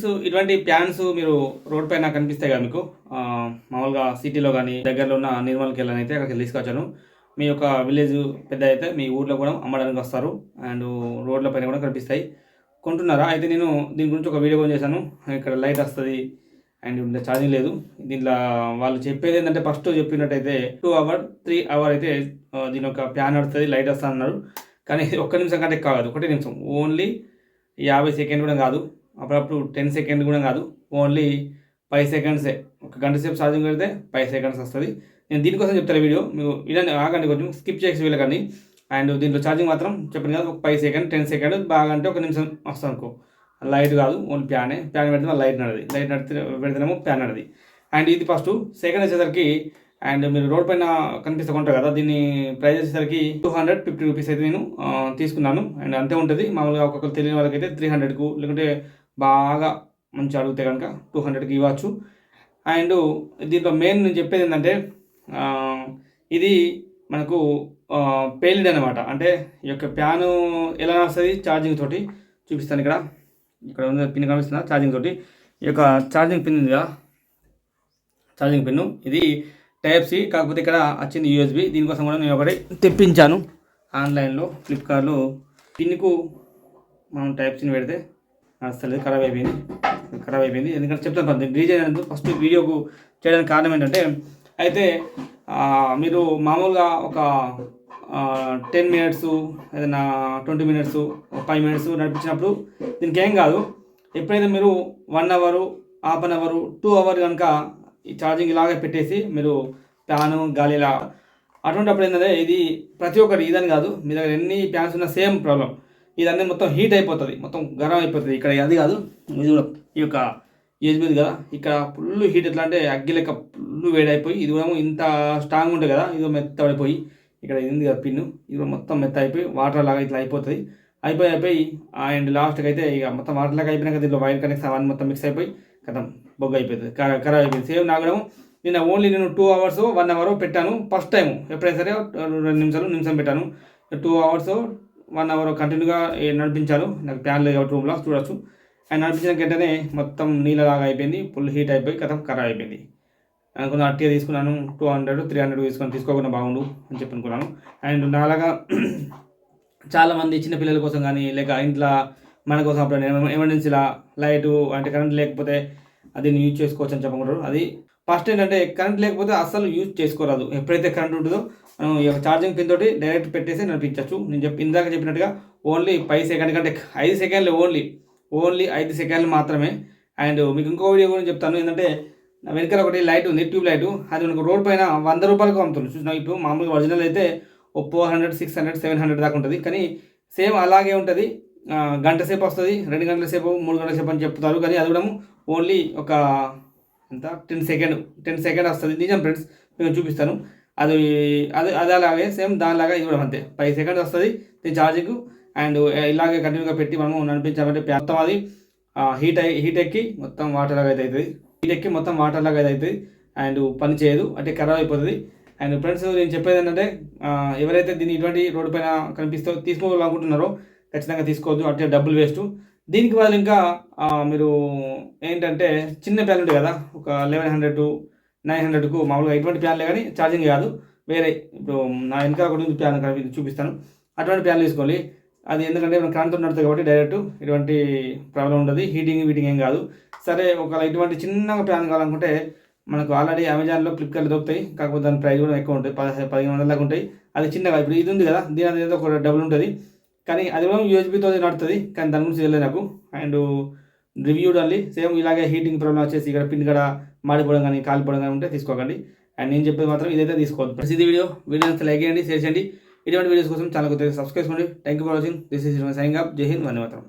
Friends ఇటువంటి fans మీరు road పైన కనిపిస్తాయి కదా మీకు. మామూలుగా సిటీలో కానీ దగ్గరలో ఉన్న నిర్మల్కి వెళ్ళని అయితే అక్కడికి తీసుకొచ్చాను. మీ యొక్క విలేజ్ పెద్ద అయితే మీ ఊర్లో కూడా అమ్మడానికి వస్తారు. అండ్ రోడ్ల పైన కూడా కనిపిస్తాయి. కొంటున్నారా? అయితే నేను దీని గురించి ఒక వీడియో కూడా చేశాను. ఇక్కడ లైట్ వస్తుంది అండ్ ఇందులో ఛార్జింగ్ లేదు. దీంట్లో వాళ్ళు చెప్పేది ఏంటంటే ఫస్ట్ చెప్పినట్టయితే టూ అవర్ త్రీ అవర్ అయితే దీని ఒక ప్యాన్ వస్తుంది లైట్ వస్తుంది అన్నారు కానీ ఒక్క నిమిషం కంటే కాదు ఒకటే నిమిషం. ఓన్లీ యాభై సెకండ్ కూడా కాదు. అప్పుడప్పుడు టెన్ సెకండ్ కూడా కాదు ఓన్లీ ఫైవ్ సెకండ్సే ఒక గంట సేపు ఛార్జింగ్ పెడితే ఫైవ్ సెకండ్స్ వస్తుంది. నేను దీనికోసం చెప్తాను వీడియో మీరు ఇలాంటి ఆగండి కొంచెం స్కిప్ చేసి వెళ్ళకండి. అండ్ దీంట్లో ఛార్జింగ్ మాత్రం చెప్పాను కదా ఒక ఫైవ్ సెకండ్ టెన్ సెకండ్ బాగా అంటే ఒక నిమిషం వస్తుంది అనుకో. లైట్ కాదు ఓన్లీ ప్యానే ప్యాన్ పెడితే లైట్ నడది. లైట్ నడితే పెడితేనేమో ప్యాన్ నడది. అండ్ ఇది ఫస్ట్ సెకండ్ వచ్చేసరికి అండ్ మీరు రోడ్ పైన కనిపిస్తూ ఉంటారు కదా దీన్ని ప్రైస్ వచ్చేసరికి టూ హండ్రెడ్ ఫిఫ్టీ రూపీస్ అయితే నేను తీసుకున్నాను. అండ్ అంతే ఉంటుంది. మామూలుగా ఒక్కొక్కరు తెలియని వాళ్ళకైతే త్రీ హండ్రెడ్కు లేకుంటే బాగా మంచి అడిగితే కనుక టూ హండ్రెడ్కి ఇవ్వచ్చు. అండ్ దీంట్లో మెయిన్ నేను చెప్పేది ఏంటంటే ఇది మనకు పేలిడ్ అనమాట అంటే ఈ యొక్క ప్యాను ఎలా వస్తుంది? ఛార్జింగ్ తోటి చూపిస్తాను ఇక్కడ. ఇక్కడ ఉంది పిన్ కనిపిస్తుందా? ఛార్జింగ్ తోటి. ఈ యొక్క ఛార్జింగ్ పిన్ ఉంది కదా? ఛార్జింగ్ పిన్ ఇది టైప్ సి కాకపోతే ఇక్కడ వచ్చింది యూఎస్బి దీనికోసం కూడా నేను ఒకటి తెప్పించాను. ఆన్లైన్లో ఫ్లిప్కార్ట్లో. పిన్కు మనం టైప్ సిని పెడితే నడుస్తలేదు ఖరాబ్ అయిపోయింది. ఖరాబ్ అయిపోయింది. ఎందుకంటే చెప్తాను కొంత డీజే అనేది ఫస్ట్ వీడియోకు చేయడానికి కారణం ఏంటంటే అయితే మీరు మామూలుగా ఒక టెన్ మినిట్స్ ఏదైనా ట్వంటీ మినిట్స్ ఫైవ్ మినిట్స్ నడిపించినప్పుడు దీనికి ఏం కాదు. ఎప్పుడైతే మీరు one hour half an hour two hour కనుక ఈ ఛార్జింగ్ ఇలాగే పెట్టేసి మీరు ఫ్యాను గాలి ఇలా అటువంటిప్పుడు ఏంటంటే ఇది ప్రతి ఒక్కటి ఇదని కాదు. మీ దగ్గర ఎన్ని ఫ్యాన్స్ ఉన్నా సేమ్ ప్రాబ్లం. ఇదన్నీ మొత్తం హీట్ అయిపోతుంది. మొత్తం గరం అయిపోతుంది. ఇక్కడ అది కాదు ఇది కూడా ఈ యొక్క ఏజ్ మీద కదా. ఇక్కడ ఫుల్ హీట్ ఎట్లా అంటే అగ్గి లెక్క ఫుల్ వేడైపోయి ఇది కూడా ఇంత స్ట్రాంగ్ ఉంటుంది కదా ఇది మెత్త పడిపోయి ఇక్కడ ఇది ఉంది కదా పిన్ను. ఇది కూడా మొత్తం మెత్త అయిపోయి వాటర్ లాగా ఇట్లా అయిపోతుంది. అయిపోయి అయిపోయి అండ్ లాస్ట్కి అయితే ఇక మొత్తం వాటర్ లాగా అయిపోయినాక దీంట్లో వైర్ కనెక్ట్స్ అవన్నీ మొత్తం మిక్స్ అయిపోయి కథం బొగ్గ అయిపోతుంది ఖరా- ఖరాబ్ అయిపోయింది. సేమ్ నాకు కూడా నేను ఓన్లీ నేను టూ అవర్స్ వన్ అవర్ పెట్టాను. ఫస్ట్ టైం ఎప్పుడైనా సరే రెండు నిమిషాలు నిమిషం పెట్టాను. టూ అవర్స్ వన్ అవర్ కంటిన్యూగా నడిపించారు. నాకు ప్యాన్ లేదు కాబట్టి రూమ్లో చూడొచ్చు. అండ్ నడిపించిన వెంటనే మొత్తం నీళ్ళలాగా అయిపోయింది. ఫుల్ హీట్ అయిపోయి కథం ఖరాబ్ అయిపోయింది. అనుకున్న అట్టిగా తీసుకున్నాను. టూ హండ్రెడ్ త్రీ హండ్రెడ్ తీసుకొని తీసుకోకుండా బాగుండు అని చెప్పి అనుకున్నాను. అండ్ నాలాగా చాలామంది చిన్నపిల్లల కోసం కానీ లేక ఇంట్లో మన కోసం అప్పుడు ఎమర్జెన్సీలా లైటు అంటే కరెంట్ లేకపోతే అది యూజ్ చేసుకోవచ్చు అని చెప్పకుంటారు అది ఫస్ట్ ఏంటంటే కరెంట్ లేకపోతే అస్సలు యూజ్ చేసుకోరాదు. ఎప్పుడైతే కరెంట్ ఉంటుందో మనం ఈ యొక్క ఛార్జింగ్ పిన్ తోటి డైరెక్ట్ పెట్టేసి నడిపించవచ్చు నేను చెప్పి ఇందాక చెప్పినట్టుగా ఓన్లీ ఫైవ్ సెకండ్ కంటే ఐదు సెకండ్లు ఓన్లీ ఓన్లీ ఐదు సెకండ్లు మాత్రమే. అండ్ మీకు ఇంకో వీడియో గురించి చెప్తాను. ఏంటంటే నా వెనకాల ఒకటి లైట్ ఉంది ట్యూబ్ లైట్ అది మనకు రోడ్ పైన వంద రూపాయలకు అమ్ముతుంది చూసిన ఇప్పుడు? మామూలుగా ఒరిజినల్ అయితే ఓ four hundred six hundred seven hundred దాకా ఉంటుంది. కానీ సేమ్ అలాగే ఉంటుంది. గంట సేపు వస్తుంది రెండు గంటల సేపు మూడు గంటల సేపు అని చెప్తారు. కానీ అది కూడా ఓన్లీ ఒక ఎంత? టెన్ సెకండ్ టెన్ సెకండ్ వస్తుంది. నిజం ఫ్రెండ్స్ నేను చూపిస్తాను. అది అది అది అలాగే సేమ్ దానిలాగా ఇవ్వడం అంతే. ఫైవ్ సెకండ్స్ వస్తుంది దీని ఛార్జింగ్ అండ్ ఇలాగే కంటిన్యూగా పెట్టి మనము నడిపించామంటే మొత్తం అది హీట్ అయ్యి హీట్ ఎక్కి మొత్తం వాటర్ లాగా అయితే అవుతుంది. హీట్ ఎక్కి మొత్తం వాటర్ లాగా అయితే అవుతుంది. అండ్ పని చేయదు అంటే ఖరాబ్ అయిపోతుంది. అండ్ ఫ్రెండ్స్ నేను చెప్పేది ఏంటంటే ఎవరైతే దీన్ని ఇటువంటి రోడ్డు పైన కనిపిస్తో తీసుకోవాలనుకుంటున్నారో ఖచ్చితంగా తీసుకోవద్దు. అంటే డబ్బులు వేస్ట్ దీనికి బదులు ఇంకా మీరు ఏంటంటే చిన్న ప్యాన్ ఉంటుంది కదా ఒక లెవెన్ హండ్రెడ్ నైన్ హండ్రెడ్కు మామూలుగా ఎటువంటి ప్యాన్లే కానీ ఛార్జింగ్ కాదు. వేరే ఇప్పుడు నా వెనక ఒకటి ప్యాన్ మీకు చూపిస్తాను. అటువంటి ప్యాన్లు తీసుకోవాలి అది ఎందుకంటే మనం కరెంట్తో నడుతుంది కాబట్టి డైరెక్ట్ ఎటువంటి ప్రాబ్లం ఉండదు. హీటింగ్ వీటింగ్ ఏం కాదు. సరే ఒకవేళ ఇటువంటి చిన్నగా ప్యాన్ కావాలనుకుంటే మనకు ఆల్రెడీ అమెజాన్లో ఫ్లిప్కార్ట్లో దొరుకుతాయి. కాకపోతే దాని ప్రైస్ కూడా ఎక్కువ ఉంటుంది. పదిహేను పదిహేను వందల దాకా ఉంటాయి. అది చిన్నగా ఇప్పుడు ఇది ఉంది కదా దీని అనేది ఒక డబుల్ ఉంటుంది. కానీ అది కూడా యూఎస్బీతో నడుతుంది. కానీ దాని గురించి తెలియదు నాకు. అండ్ రివ్యూ ఓన్లీ సేమ్ ఇలాగే హీటింగ్ ప్రాబ్లం వచ్చేసి ఇక్కడ పిన్ కూడా మాడిపోవడం కానీ కాలిపోవడం కానీ ఉంటే తీసుకోకండి. అండ్ నేను చెప్పేది మాత్రం ఇదైతే తీసుకోవద్దు. ప్రతి వీడియో వీడియో లైక్ చేయండి షేర్ చేయండి. ఇటువంటి వీడియోస్ కోసం ఛానల్ సబ్స్క్రైబ్ చేసుకోండి. Thank you for watching this is sign up జై హింద్ వందే మాత్రం